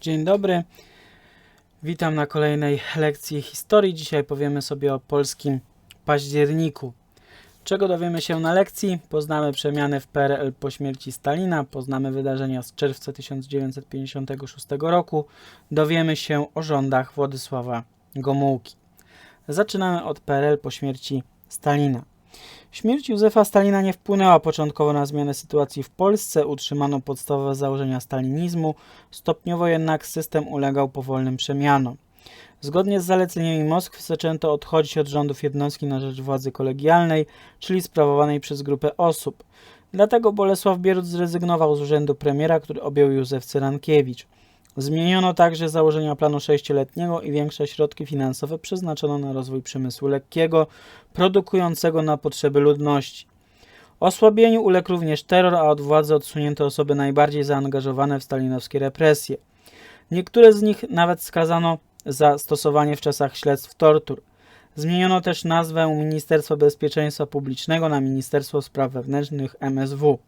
Dzień dobry. Witam na kolejnej lekcji historii. Dzisiaj powiemy sobie o polskim październiku. Czego dowiemy się na lekcji? Poznamy przemiany w PRL po śmierci Stalina, poznamy wydarzenia z czerwca 1956 roku, dowiemy się o rządach Władysława Gomułki. Zaczynamy od PRL po śmierci Stalina. Śmierć Józefa Stalina nie wpłynęła początkowo na zmianę sytuacji w Polsce, utrzymano podstawowe założenia stalinizmu, stopniowo jednak system ulegał powolnym przemianom. Zgodnie z zaleceniami Moskwy zaczęto odchodzić od rządów jednostki na rzecz władzy kolegialnej, czyli sprawowanej przez grupę osób. Dlatego Bolesław Bierut zrezygnował z urzędu premiera, który objął Józef Cyrankiewicz. Zmieniono także założenia planu sześcioletniego i większe środki finansowe przeznaczono na rozwój przemysłu lekkiego, produkującego na potrzeby ludności. Osłabieniu uległ również terror, a od władzy odsunięto osoby najbardziej zaangażowane w stalinowskie represje. Niektóre z nich nawet skazano za stosowanie w czasach śledztw tortur. Zmieniono też nazwę Ministerstwa Bezpieczeństwa Publicznego na Ministerstwo Spraw Wewnętrznych MSW.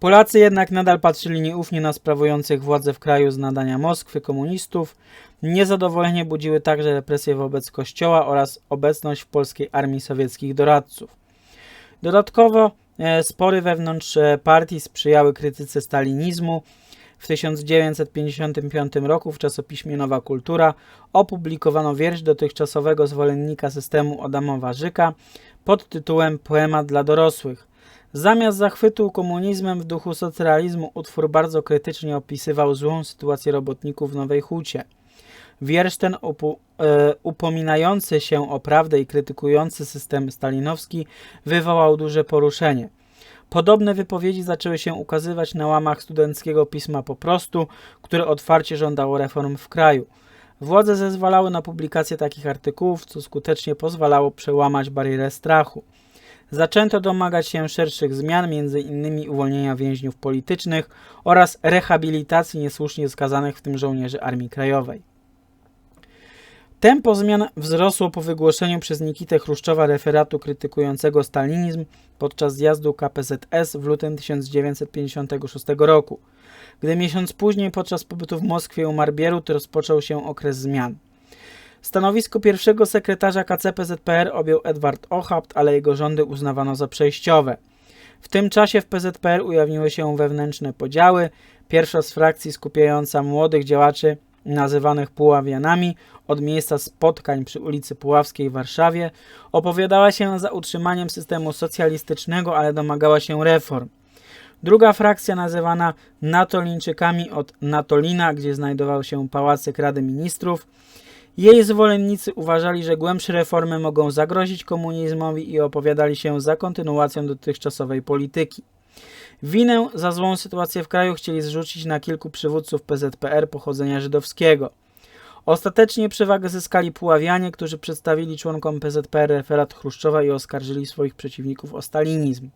Polacy jednak nadal patrzyli nieufnie na sprawujących władzę w kraju z nadania Moskwy komunistów. Niezadowolenie budziły także represje wobec kościoła oraz obecność w polskiej armii sowieckich doradców. Dodatkowo e, spory wewnątrz e, partii sprzyjały krytyce stalinizmu. W 1955 roku w czasopiśmie Nowa Kultura opublikowano wiersz dotychczasowego zwolennika systemu Adama Warzyka pod tytułem Poemat dla dorosłych. Zamiast zachwytu komunizmem w duchu socrealizmu utwór bardzo krytycznie opisywał złą sytuację robotników w Nowej Hucie. Wiersz ten e, upominający się o prawdę i krytykujący system stalinowski wywołał duże poruszenie. Podobne wypowiedzi zaczęły się ukazywać na łamach studenckiego pisma po prostu, które otwarcie żądało reform w kraju. Władze zezwalały na publikację takich artykułów, co skutecznie pozwalało przełamać barierę strachu. Zaczęto domagać się szerszych zmian, m.in. uwolnienia więźniów politycznych oraz rehabilitacji niesłusznie skazanych, w tym żołnierzy Armii Krajowej. Tempo zmian wzrosło po wygłoszeniu przez Nikitę Chruszczowa referatu krytykującego stalinizm podczas zjazdu KPZS w lutym 1956 roku. Gdy miesiąc później podczas pobytu w Moskwie umarł Bierut, rozpoczął się okres zmian. Stanowisko pierwszego sekretarza KCPZPR objął Edward Ochapt, ale jego rządy uznawano za przejściowe. W tym czasie w PZPR ujawniły się wewnętrzne podziały. Pierwsza z frakcji skupiająca młodych działaczy nazywanych Puławianami od miejsca spotkań przy ulicy Puławskiej w Warszawie opowiadała się za utrzymaniem systemu socjalistycznego, ale domagała się reform. Druga frakcja nazywana Natolińczykami od Natolina, gdzie znajdował się pałacyk Rady Ministrów, jej zwolennicy uważali, że głębsze reformy mogą zagrozić komunizmowi i opowiadali się za kontynuacją dotychczasowej polityki. Winę za złą sytuację w kraju chcieli zrzucić na kilku przywódców PZPR pochodzenia żydowskiego. Ostatecznie przewagę zyskali Puławianie, którzy przedstawili członkom PZPR referat Chruszczowa i oskarżyli swoich przeciwników o stalinizm.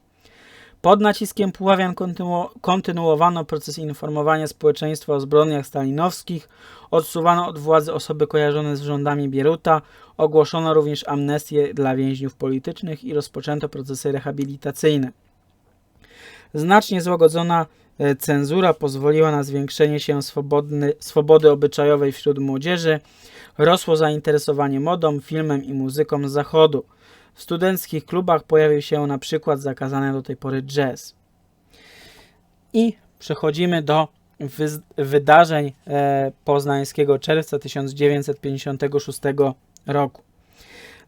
Pod naciskiem Puławian kontynu kontynuowano proces informowania społeczeństwa o zbrodniach stalinowskich, odsuwano od władzy osoby kojarzone z rządami Bieruta, ogłoszono również amnestię dla więźniów politycznych i rozpoczęto procesy rehabilitacyjne. Znacznie złagodzona e, cenzura pozwoliła na zwiększenie się swobodny, swobody obyczajowej wśród młodzieży, rosło zainteresowanie modą, filmem i muzyką z zachodu. W studenckich klubach pojawił się na przykład zakazany do tej pory jazz. I przechodzimy do wy wydarzeń e, poznańskiego czerwca 1956 roku.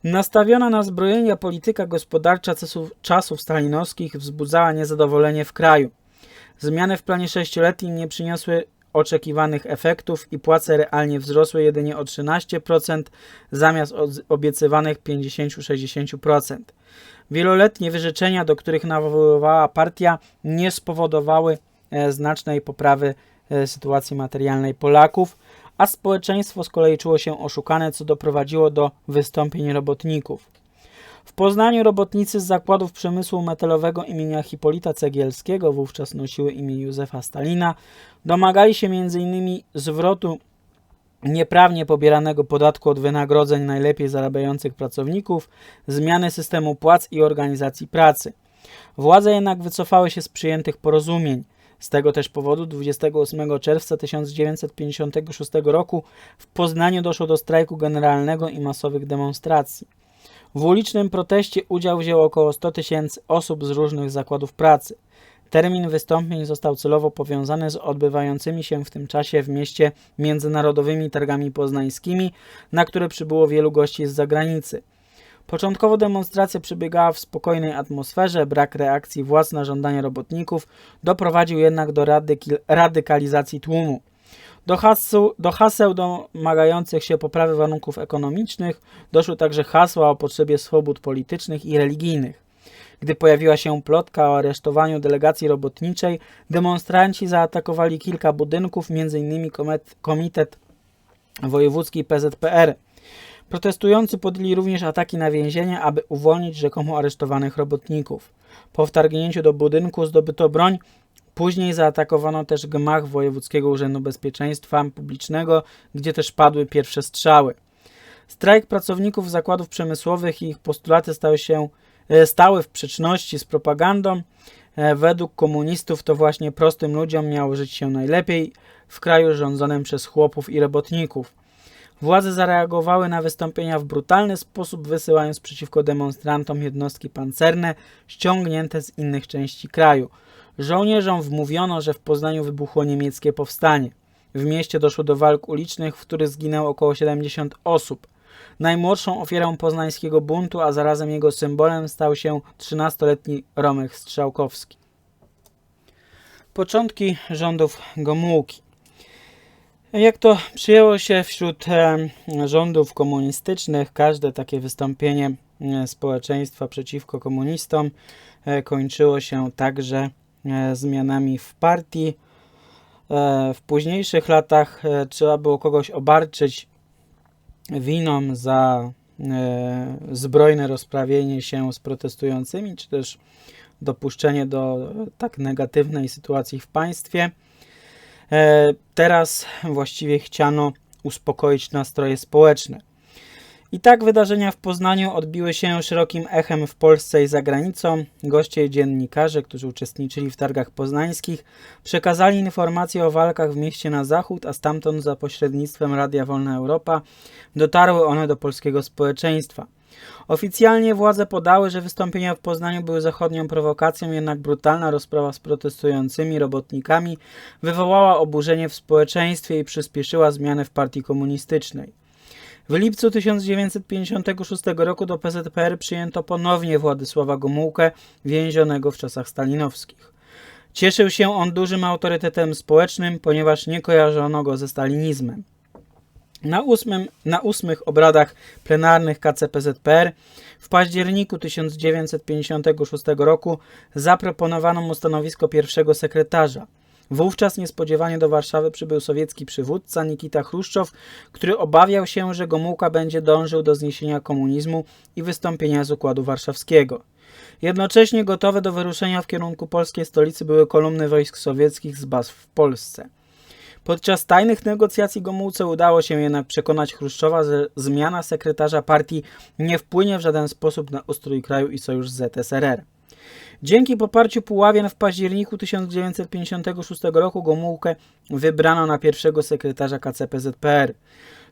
Nastawiona na zbrojenia polityka gospodarcza czasów, czasów stalinowskich wzbudzała niezadowolenie w kraju. Zmiany w planie sześcioletnim nie przyniosły oczekiwanych efektów i płace realnie wzrosły jedynie o 13% zamiast obiecywanych 50-60%. Wieloletnie wyrzeczenia, do których nawoływała partia, nie spowodowały e, znacznej poprawy e, sytuacji materialnej Polaków, a społeczeństwo z kolei czuło się oszukane, co doprowadziło do wystąpień robotników. W Poznaniu robotnicy z zakładów przemysłu metalowego imienia Hipolita Cegielskiego, wówczas nosiły imię Józefa Stalina, domagali się m.in. zwrotu nieprawnie pobieranego podatku od wynagrodzeń najlepiej zarabiających pracowników, zmiany systemu płac i organizacji pracy. Władze jednak wycofały się z przyjętych porozumień. Z tego też powodu 28 czerwca 1956 roku w Poznaniu doszło do strajku generalnego i masowych demonstracji. W ulicznym proteście udział wzięło około 100 tysięcy osób z różnych zakładów pracy. Termin wystąpień został celowo powiązany z odbywającymi się w tym czasie w mieście międzynarodowymi targami poznańskimi, na które przybyło wielu gości z zagranicy. Początkowo demonstracja przebiegała w spokojnej atmosferze, brak reakcji władz na żądania robotników doprowadził jednak do radyki- radykalizacji tłumu. Do, haseł, do haseł domagających się poprawy warunków ekonomicznych doszły także hasła o potrzebie swobód politycznych i religijnych. Gdy pojawiła się plotka o aresztowaniu delegacji robotniczej, demonstranci zaatakowali kilka budynków, m.in. Komitet Wojewódzki PZPR. Protestujący podjęli również ataki na więzienie, aby uwolnić rzekomo aresztowanych robotników. Po wtargnięciu do budynku zdobyto broń, później zaatakowano też gmach Wojewódzkiego Urzędu Bezpieczeństwa Publicznego, gdzie też padły pierwsze strzały. Strajk pracowników zakładów przemysłowych i ich postulaty stały się e, stały w sprzeczności z propagandą. E, Według komunistów to właśnie prostym ludziom miało żyć się najlepiej w kraju rządzonym przez chłopów i robotników. Władze zareagowały na wystąpienia w brutalny sposób, wysyłając przeciwko demonstrantom jednostki pancerne ściągnięte z innych części kraju. Żołnierzom wmówiono, że w Poznaniu wybuchło niemieckie powstanie. W mieście doszło do walk ulicznych, w których zginęło około 70 osób. Najmłodszą ofiarą poznańskiego buntu, a zarazem jego symbolem stał się 13-letni Romek Strzałkowski. Początki rządów Gomułki. Jak to przyjęło się wśród e, rządów komunistycznych, każde takie wystąpienie e, społeczeństwa przeciwko komunistom e, kończyło się także e, zmianami w partii. E, w późniejszych latach e, trzeba było kogoś obarczyć winą za e, zbrojne rozprawienie się z protestującymi, czy też dopuszczenie do e, tak negatywnej sytuacji w państwie. E, Teraz właściwie chciano uspokoić nastroje społeczne. I tak wydarzenia w Poznaniu odbiły się szerokim echem w Polsce i za granicą. Goście i dziennikarze, którzy uczestniczyli w targach poznańskich, przekazali informacje o walkach w mieście na zachód, a stamtąd za pośrednictwem Radia Wolna Europa dotarły one do polskiego społeczeństwa. Oficjalnie władze podały, że wystąpienia w Poznaniu były zachodnią prowokacją, jednak brutalna rozprawa z protestującymi robotnikami wywołała oburzenie w społeczeństwie i przyspieszyła zmiany w partii komunistycznej. W lipcu 1956 roku do PZPR przyjęto ponownie Władysława Gomułkę, więzionego w czasach stalinowskich. Cieszył się on dużym autorytetem społecznym, ponieważ nie kojarzono go ze stalinizmem. Na, ósmym, na ósmych obradach plenarnych KCPZPR w październiku 1956 roku zaproponowano mu stanowisko pierwszego sekretarza. Wówczas niespodziewanie do Warszawy przybył sowiecki przywódca Nikita Chruszczow, który obawiał się, że Gomułka będzie dążył do zniesienia komunizmu i wystąpienia z Układu Warszawskiego. Jednocześnie gotowe do wyruszenia w kierunku polskiej stolicy były kolumny wojsk sowieckich z baz w Polsce. Podczas tajnych negocjacji Gomułce udało się jednak przekonać Chruszczowa, że zmiana sekretarza partii nie wpłynie w żaden sposób na ustrój kraju i sojusz ZSRR. Dzięki poparciu Puławian w październiku 1956 roku Gomułkę wybrano na pierwszego sekretarza KCPZPR.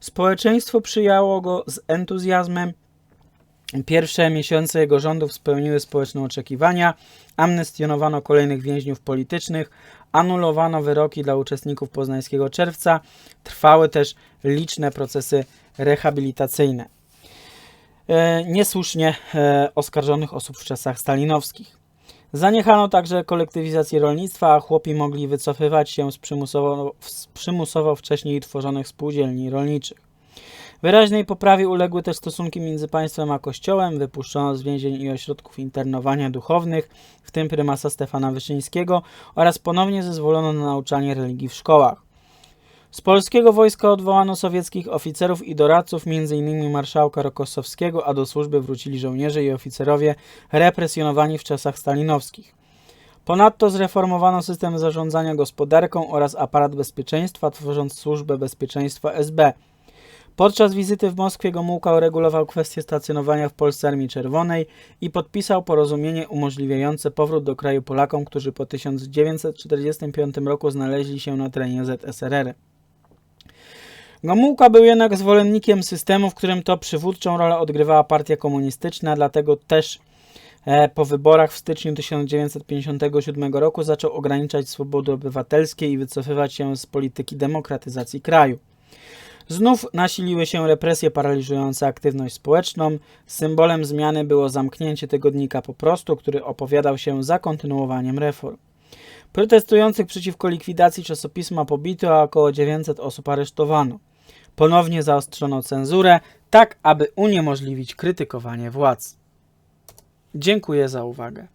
Społeczeństwo przyjęło go z entuzjazmem. Pierwsze miesiące jego rządów spełniły społeczne oczekiwania. Amnestionowano kolejnych więźniów politycznych, anulowano wyroki dla uczestników poznańskiego czerwca. Trwały też liczne procesy rehabilitacyjne. E, niesłusznie e, oskarżonych osób w czasach stalinowskich. Zaniechano także kolektywizacji rolnictwa, a chłopi mogli wycofywać się z przymusowo, z przymusowo wcześniej tworzonych spółdzielni rolniczych. Wyraźnej poprawie uległy też stosunki między państwem a kościołem, wypuszczono z więzień i ośrodków internowania duchownych, w tym prymasa Stefana Wyszyńskiego, oraz ponownie zezwolono na nauczanie religii w szkołach. Z polskiego wojska odwołano sowieckich oficerów i doradców, m.in. marszałka Rokosowskiego, a do służby wrócili żołnierze i oficerowie represjonowani w czasach stalinowskich. Ponadto zreformowano system zarządzania gospodarką oraz aparat bezpieczeństwa, tworząc służbę bezpieczeństwa SB. Podczas wizyty w Moskwie Gomułka uregulował kwestię stacjonowania w Polsce Armii Czerwonej i podpisał porozumienie umożliwiające powrót do kraju Polakom, którzy po 1945 roku znaleźli się na terenie ZSRR. Gomułka był jednak zwolennikiem systemu, w którym to przywódczą rolę odgrywała partia komunistyczna, dlatego też e, po wyborach w styczniu 1957 roku zaczął ograniczać swobody obywatelskie i wycofywać się z polityki demokratyzacji kraju. Znów nasiliły się represje paraliżujące aktywność społeczną. Symbolem zmiany było zamknięcie tygodnika po prostu, który opowiadał się za kontynuowaniem reform. Protestujących przeciwko likwidacji czasopisma pobito, a około 900 osób aresztowano. Ponownie zaostrzono cenzurę, tak aby uniemożliwić krytykowanie władz. Dziękuję za uwagę.